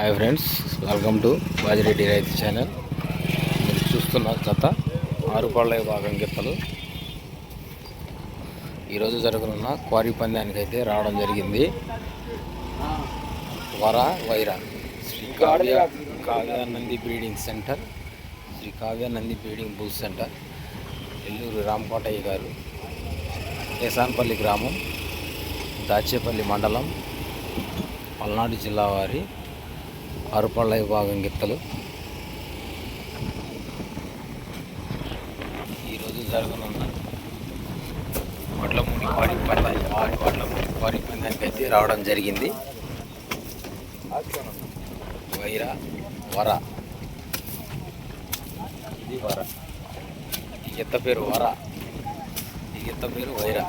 Hi friends welcome to Bajireddy రైతు channel. మీరు చూస్తున్న జత ఆరుపళ్ళ భాగం గిత్తలు ఈరోజు జరగనున్న క్వారీ పందానికైతే రావడం జరిగింది. వర Wyra Sri Kavya Kavyanandi breeding centre Sri Kavya Nandi breeding bull centre Nellore Ramakotaiah garu Yesanpalli గ్రామం దాచేపల్లి మండలం పల్నాడు జిల్లా వారి అరుపళ్ళ విభాగం గిత్తలు. ఈరోజు జరగనున్న వడ్లమూడి వారి పందానికి వాటిలో వడ్లమూడి వారి పందానికి అయితే రావడం జరిగింది. వైర వర. ఇది వర. ఈ గిత్త పేరు వర. ఈ గిత్త పేరు వైర.